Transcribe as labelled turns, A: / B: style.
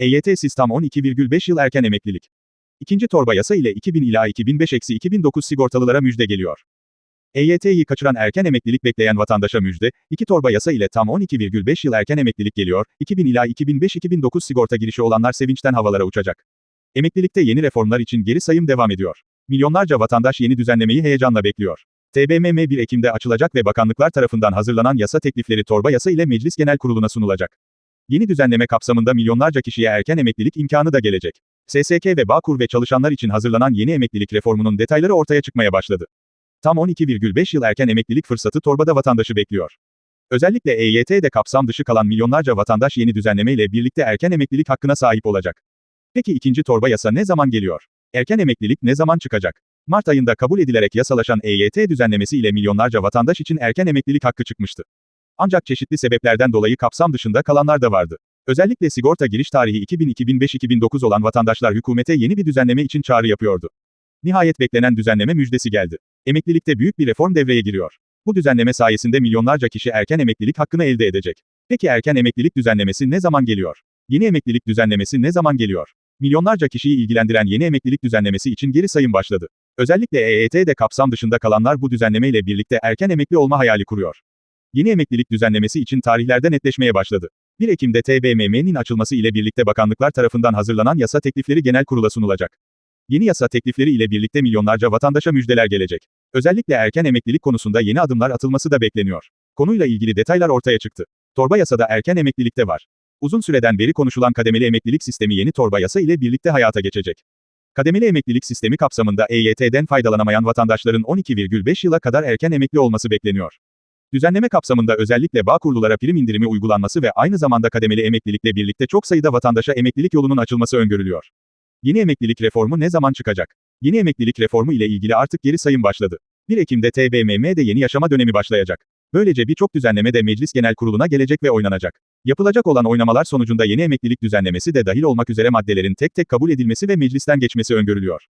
A: EYT'siz tam 12,5 yıl erken emeklilik. İkinci torba yasa ile 2000 ila 2005-2009 sigortalılara müjde geliyor. EYT'yi kaçıran erken emeklilik bekleyen vatandaşa müjde, iki torba yasa ile tam 12,5 yıl erken emeklilik geliyor, 2000 ila 2005-2009 sigorta girişi olanlar sevinçten havalara uçacak. Emeklilikte yeni reformlar için geri sayım devam ediyor. Milyonlarca vatandaş yeni düzenlemeyi heyecanla bekliyor. TBMM 1 Ekim'de açılacak ve bakanlıklar tarafından hazırlanan yasa teklifleri torba yasa ile Meclis Genel Kurulu'na sunulacak. Yeni düzenleme kapsamında milyonlarca kişiye erken emeklilik imkanı da gelecek. SSK ve Bağkur ve çalışanlar için hazırlanan yeni emeklilik reformunun detayları ortaya çıkmaya başladı. Tam 12,5 yıl erken emeklilik fırsatı torbada vatandaşı bekliyor. Özellikle EYT'de kapsam dışı kalan milyonlarca vatandaş yeni düzenlemeyle birlikte erken emeklilik hakkına sahip olacak. Peki ikinci torba yasa ne zaman geliyor? Erken emeklilik ne zaman çıkacak? Mart ayında kabul edilerek yasalaşan EYT düzenlemesi ile milyonlarca vatandaş için erken emeklilik hakkı çıkmıştı. Ancak çeşitli sebeplerden dolayı kapsam dışında kalanlar da vardı. Özellikle sigorta giriş tarihi 2000-2005-2009 olan vatandaşlar hükümete yeni bir düzenleme için çağrı yapıyordu. Nihayet beklenen düzenleme müjdesi geldi. Emeklilikte büyük bir reform devreye giriyor. Bu düzenleme sayesinde milyonlarca kişi erken emeklilik hakkını elde edecek. Peki erken emeklilik düzenlemesi ne zaman geliyor? Yeni emeklilik düzenlemesi ne zaman geliyor? Milyonlarca kişiyi ilgilendiren yeni emeklilik düzenlemesi için geri sayım başladı. Özellikle EYT'de kapsam dışında kalanlar bu düzenlemeyle birlikte erken emekli olma hayali kuruyor. Yeni emeklilik düzenlemesi için tarihlerde netleşmeye başladı. 1 Ekim'de TBMM'nin açılması ile birlikte bakanlıklar tarafından hazırlanan yasa teklifleri genel kurula sunulacak. Yeni yasa teklifleri ile birlikte milyonlarca vatandaşa müjdeler gelecek. Özellikle erken emeklilik konusunda yeni adımlar atılması da bekleniyor. Konuyla ilgili detaylar ortaya çıktı. Torba yasada erken emeklilikte var. Uzun süreden beri konuşulan kademeli emeklilik sistemi yeni torba yasa ile birlikte hayata geçecek. Kademeli emeklilik sistemi kapsamında EYT'den faydalanamayan vatandaşların 12,5 yıla kadar erken emekli olması bekleniyor. Düzenleme kapsamında özellikle Bağkurlulara prim indirimi uygulanması ve aynı zamanda kademeli emeklilikle birlikte çok sayıda vatandaşa emeklilik yolunun açılması öngörülüyor. Yeni emeklilik reformu ne zaman çıkacak? Yeni emeklilik reformu ile ilgili artık geri sayım başladı. 1 Ekim'de TBMM'de yeni yaşama dönemi başlayacak. Böylece birçok düzenleme de Meclis Genel Kurulu'na gelecek ve oynanacak. Yapılacak olan oynamalar sonucunda yeni emeklilik düzenlemesi de dahil olmak üzere maddelerin tek tek kabul edilmesi ve meclisten geçmesi öngörülüyor.